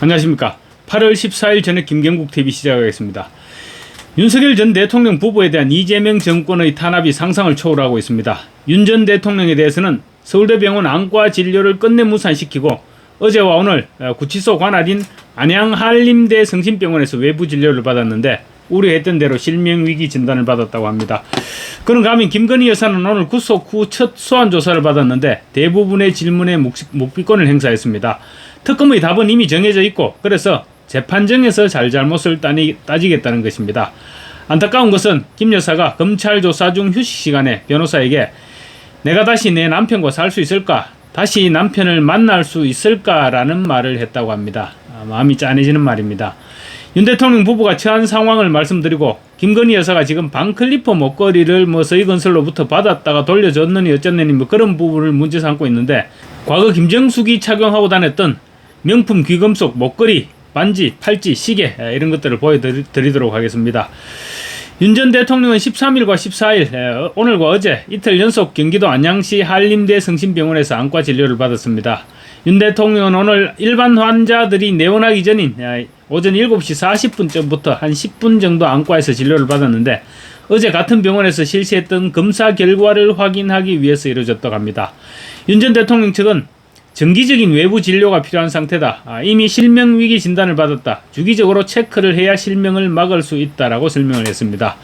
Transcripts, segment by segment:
안녕하십니까. 8월 14일 저녁 김경국 TV 시작하겠습니다. 윤석열 전 대통령 부부에 대한 이재명 정권의 탄압이 상상을 초월하고 있습니다. 윤 전 대통령에 대해서는 서울대병원 안과 진료를 끝내 무산시키고 어제와 오늘 어, 구치소 관할인 안양 한림대 성심병원에서 외부 진료를 받았는데 우려했던 대로 실명위기 진단을 받았다고 합니다. 그런 가면 김건희 여사는 오늘 구속 후 첫 소환 조사를 받았는데 대부분의 질문에 묵- 묵비권을 행사했습니다. 특검의 답은 이미 정해져 있고 그래서 재판정에서 잘잘못을 따니, 따지겠다는 것입니다. 안타까운 것은 김 여사가 검찰 조사 중 휴식 시간에 변호사에게 내가 다시 내 남편과 살 수 있을까? 다시 남편을 만날 수 있을까라는 말을 했다고 합니다. 아, 마음이 짠해지는 말입니다. 윤 대통령 부부가 처한 상황을 말씀드리고 김건희 여사가 지금 반클리퍼 목걸이를 뭐 서희건설로부터 받았다가 돌려줬느니 어쨌느니 뭐 그런 부분을 문제 삼고 있는데 과거 김정숙이 착용하고 다녔던 명품 귀금속 목걸이, 반지, 팔찌, 시계 에, 이런 것들을 보여드리도록 하겠습니다. 윤 전 대통령은 13일과 14일 에, 오늘과 어제 이틀 연속 경기도 안양시 한림대 성심병원에서 안과 진료를 받았습니다. 윤 대통령은 오늘 일반 환자들이 내원하기 전인 에, 오전 7시 40분쯤부터 한 10분 정도 안과에서 진료를 받았는데 어제 같은 병원에서 실시했던 검사 결과를 확인하기 위해서 이루어졌다고 합니다. 윤 전 대통령 측은 정기적인 외부 진료가 필요한 상태다. 아, 이미 실명 위기 진단을 받았다. 주기적으로 체크를 해야 실명을 막을 수 있다라고 설명을 했습니다.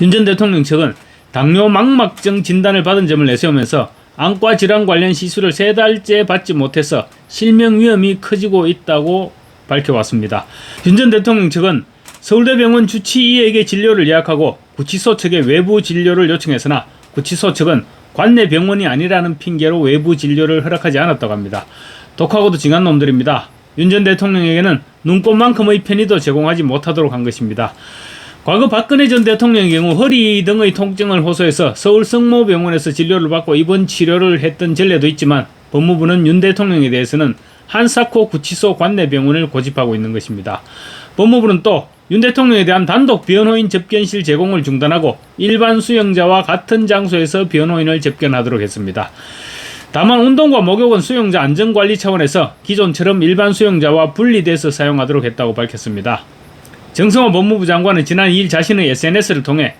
윤 전 대통령 측은 당뇨 망막증 진단을 받은 점을 내세우면서 안과 질환 관련 시술을 세 달째 받지 못해서 실명 위험이 커지고 있다고 밝혀왔습니다. 윤 전 대통령 측은 서울대병원 주치의에게 진료를 예약하고 구치소 측에 외부 진료를 요청했으나 구치소 측은 관내 병원이 아니라는 핑계로 외부 진료를 허락하지 않았다고 합니다. 독하고도 징한 놈들입니다. 윤 전 대통령에게는 눈꽃만큼의 편의도 제공하지 못하도록 한 것입니다. 과거 박근혜 전 대통령의 경우 허리 등의 통증을 호소해서 서울 성모병원에서 진료를 받고 입원 치료를 했던 전례도 있지만 법무부는 윤 대통령에 대해서는 한사코 구치소 관내 병원을 고집하고 있는 것입니다. 법무부는 또 윤 대통령에 대한 단독 변호인 접견실 제공을 중단하고 일반 수용자와 같은 장소에서 변호인을 접견하도록 했습니다. 다만 운동과 목욕은 수용자 안전관리 차원에서 기존처럼 일반 수용자와 분리돼서 사용하도록 했다고 밝혔습니다. 정성호 법무부 장관은 지난 2일 자신의 SNS를 통해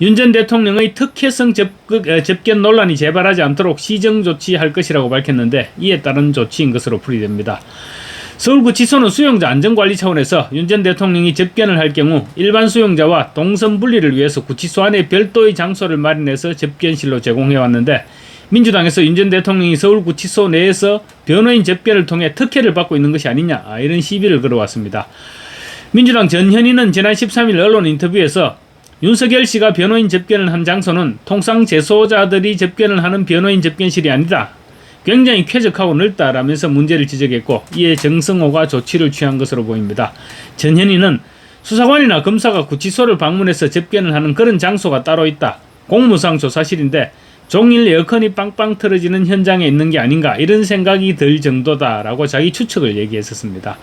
윤 전 대통령의 특혜성 접극, 어, 접견 논란이 재발하지 않도록 시정 조치할 것이라고 밝혔는데 이에 따른 조치인 것으로 풀이됩니다. 서울구치소는 수용자 안전관리 차원에서 윤 전 대통령이 접견을 할 경우 일반 수용자와 동선 분리를 위해서 구치소 안에 별도의 장소를 마련해서 접견실로 제공해 왔는데 민주당에서 윤 전 대통령이 서울구치소 내에서 변호인 접견을 통해 특혜를 받고 있는 것이 아니냐 아, 이런 시비를 걸어왔습니다. 민주당 전현희는 지난 13일 언론 인터뷰에서 윤석열 씨가 변호인 접견을 한 장소는 통상 재소자들이 접견을 하는 변호인 접견실이 아니다. 굉장히 쾌적하고 넓다라면서 문제를 지적했고 이에 정성호가 조치를 취한 것으로 보입니다. 전현희는 수사관이나 검사가 구치소를 방문해서 접견을 하는 그런 장소가 따로 있다. 공무상 조사실인데 종일 에어컨이 빵빵 틀어지는 현장에 있는 게 아닌가 이런 생각이 들 정도다라고 자기 추측을 얘기했었습니다.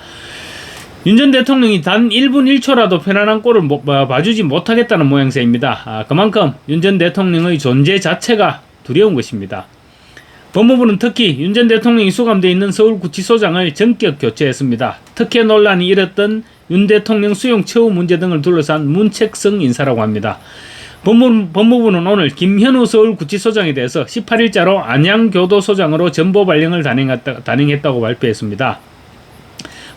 윤 전 대통령이 단 1분 1초라도 편안한 꼴을 못- 봐- 봐주지 못하겠다는 모양새입니다. 아, 그만큼 윤 전 대통령의 존재 자체가 두려운 것입니다. 법무부는 특히 윤 전 대통령이 수감되어 있는 서울구치소장을 전격 교체했습니다. 특혜 논란이 일었던 윤 대통령 수용 처우 문제 등을 둘러싼 문책성 인사라고 합니다. 법무, 법무부는 오늘 김현우 서울구치소장에 대해서 18일자로 안양교도소장으로 전보 발령을 단행했다, 단행했다고 발표했습니다.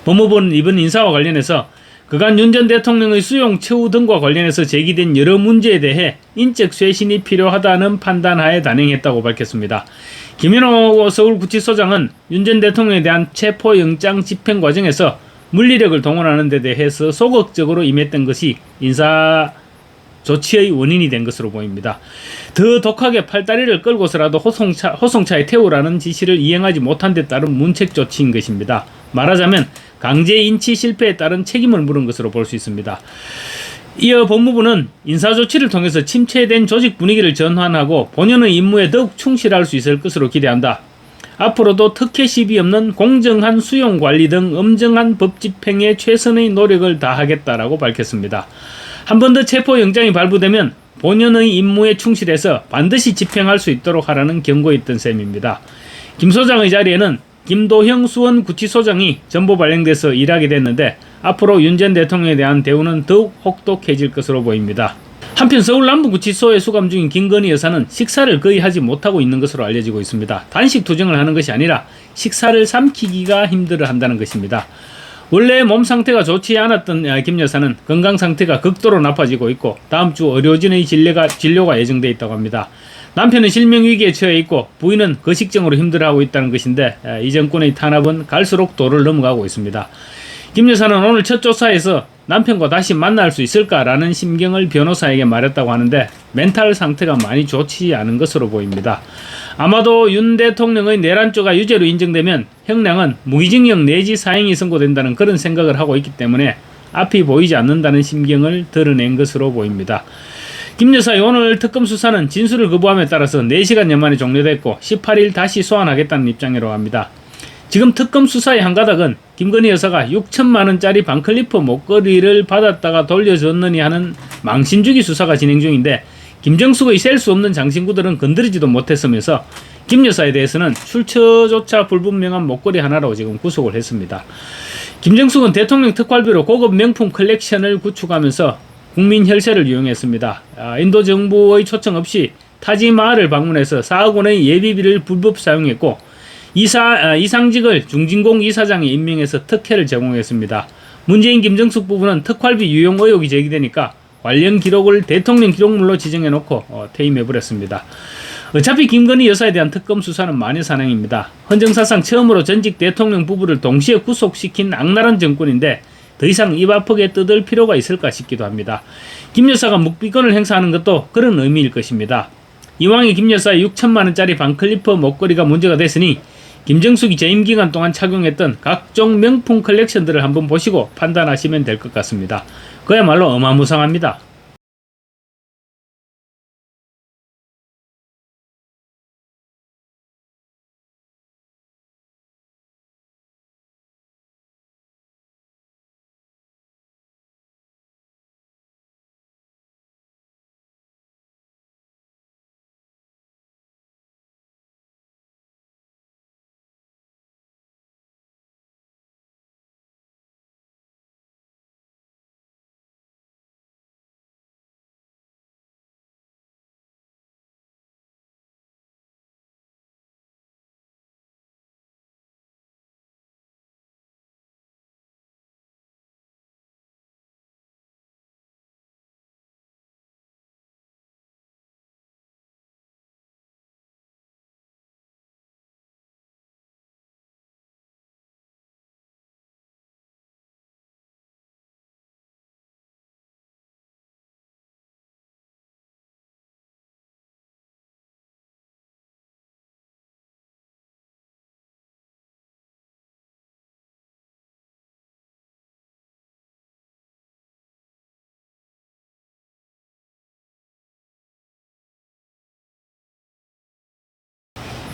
법무부는 이번 인사와 관련해서 그간 윤 전 대통령의 수용 처우 등과 관련해서 제기된 여러 문제에 대해 인적 쇄신이 필요하다는 판단하에 단행했다고 밝혔습니다. 김현호 서울구치소장은 윤 전 대통령에 대한 체포영장 집행 과정에서 물리력을 동원하는 데 대해서 소극적으로 임했던 것이 인사 조치의 원인이 된 것으로 보입니다. 더 독하게 팔다리를 끌고서라도 호송차, 호송차에 태우라는 지시를 이행하지 못한 데 따른 문책 조치인 것입니다. 말하자면 강제 인치 실패에 따른 책임을 물은 것으로 볼 수 있습니다. 이어 법무부는 인사조치를 통해서 침체된 조직 분위기를 전환하고 본연의 임무에 더욱 충실할 수 있을 것으로 기대한다. 앞으로도 특혜 시비 없는 공정한 수용 관리 등 엄정한 법 집행에 최선의 노력을 다하겠다라고 밝혔습니다. 한 번 더 체포 영장이 발부되면 본연의 임무에 충실해서 반드시 집행할 수 있도록 하라는 경고였던 셈입니다. 김 소장의 자리에는 김도형 수원 구치소장이 전보 발령돼서 일하게 됐는데 앞으로 윤 전 대통령에 대한 대우는 더욱 혹독해질 것으로 보입니다. 한편 서울 남부구치소에 수감 중인 김건희 여사는 식사를 거의 하지 못하고 있는 것으로 알려지고 있습니다. 단식 투정을 하는 것이 아니라 식사를 삼키기가 힘들어 한다는 것입니다. 원래 몸 상태가 좋지 않았던 아, 김 여사는 건강 상태가 극도로 나빠지고 있고 다음 주 의료진의 진료가, 진료가 예정돼 있다고 합니다. 남편은 실명 위기에 처해 있고 부인은 거식증으로 힘들어하고 있다는 것인데 아, 이 정권의 탄압은 갈수록 도를 넘어가고 있습니다. 김 여사는 오늘 첫 조사에서 남편과 다시 만날 수 있을까라는 심경을 변호사에게 말했다고 하는데 멘탈 상태가 많이 좋지 않은 것으로 보입니다. 아마도 윤 대통령의 내란죄가 유죄로 인정되면 형량은 무기징역 내지 사형이 선고된다는 그런 생각을 하고 있기 때문에 앞이 보이지 않는다는 심경을 드러낸 것으로 보입니다. 김 여사의 오늘 특검 수사는 진술을 거부함에 따라서 4시간여 만에 종료됐고 18일 다시 소환하겠다는 입장이라고 합니다. 지금 특검 수사의 한 가닥은 김건희 여사가 6천만 원짜리 반클리프 목걸이를 받았다가 돌려줬느니 하는 망신주기 수사가 진행 중인데 김정숙의 셀 수 없는 장신구들은 건드리지도 못했으면서 김 여사에 대해서는 출처조차 불분명한 목걸이 하나로 지금 구속을 했습니다. 김정숙은 대통령 특활비로 고급 명품 컬렉션을 구축하면서 국민 혈세를 이용했습니다. 아, 인도 정부의 초청 없이 타지마을을 방문해서 4억 원의 예비비를 불법 사용했고 이사 아, 이상직을 중진공 이사장에 임명해서 특혜를 제공했습니다. 문재인 김정숙 부부는 특활비 유용 의혹이 제기되니까 관련 기록을 대통령 기록물로 지정해놓고 어, 퇴임해버렸습니다. 어차피 김건희 여사에 대한 특검 수사는 만여사냥입니다. 헌정사상 처음으로 전직 대통령 부부를 동시에 구속시킨 악랄한 정권인데 더 이상 입 아프게 뜯을 필요가 있을까 싶기도 합니다. 김 여사가 묵비권을 행사하는 것도 그런 의미일 것입니다. 이왕에 김 여사의 6천만 원짜리 반클리프 목걸이가 문제가 됐으니 김정숙이 재임 기간 동안 착용했던 각종 명품 컬렉션들을 한번 보시고 판단하시면 될 것 같습니다. 그야말로 어마무상합니다.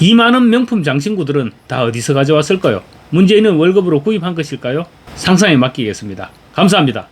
이 많은 명품 장신구들은 다 어디서 가져왔을까요? 문재인은 월급으로 구입한 것일까요? 상상에 맡기겠습니다. 감사합니다.